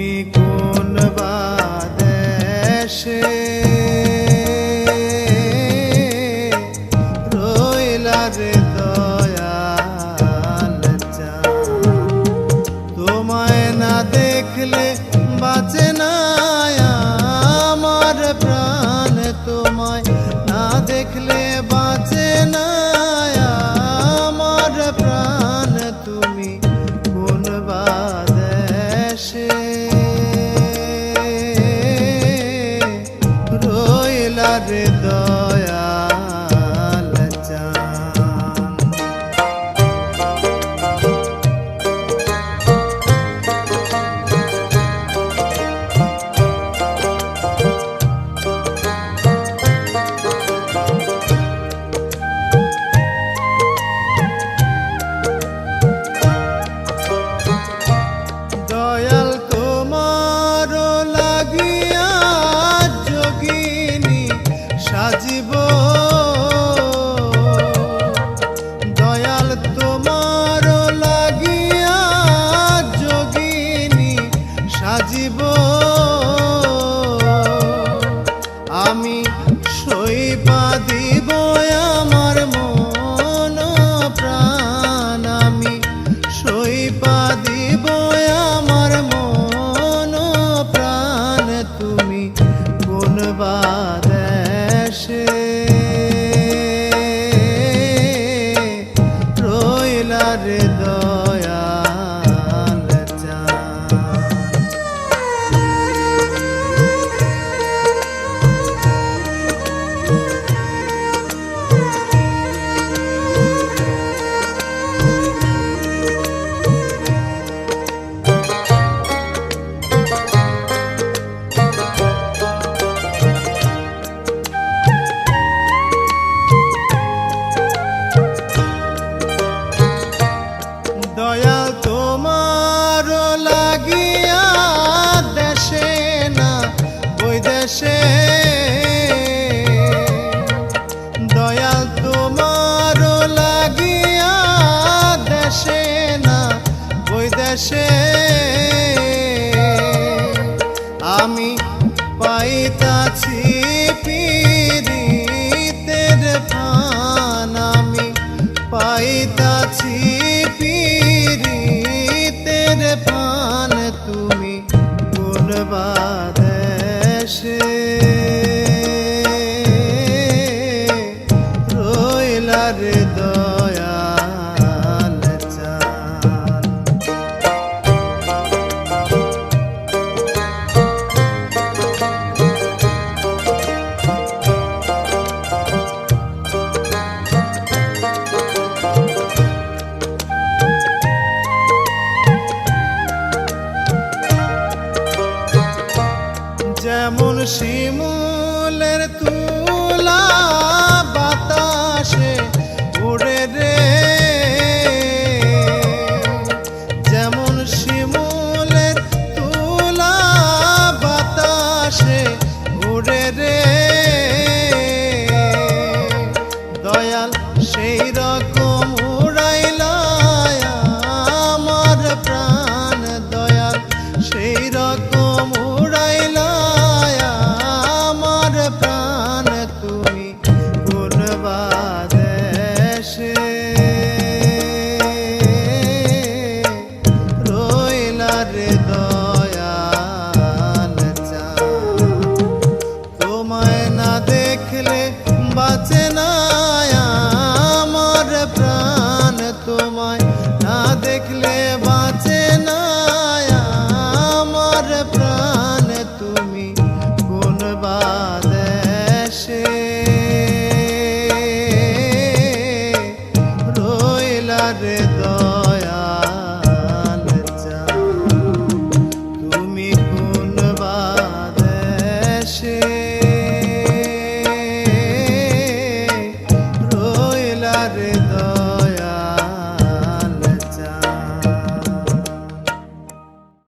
তুমি কোন বাদেশে রইলা যে দয়াল তোমায় না দেখলে বাঁচে না আমার প্রাণ। তোমায় না দেখলে दीप তোমার লাগিয়া দেশে না বৈদেশে দয়াল তোমার লাগিয়া দেশে না বৈদেশে আমি পাইতাছি পিরিতের পান আমি পাইতাছি পিরি রে দয়াল চাল যেমন শিমুলের তুলা আকাশে উড়ে রে। যেমন শিমুলের তুলা বাতাসে উড়ে রে।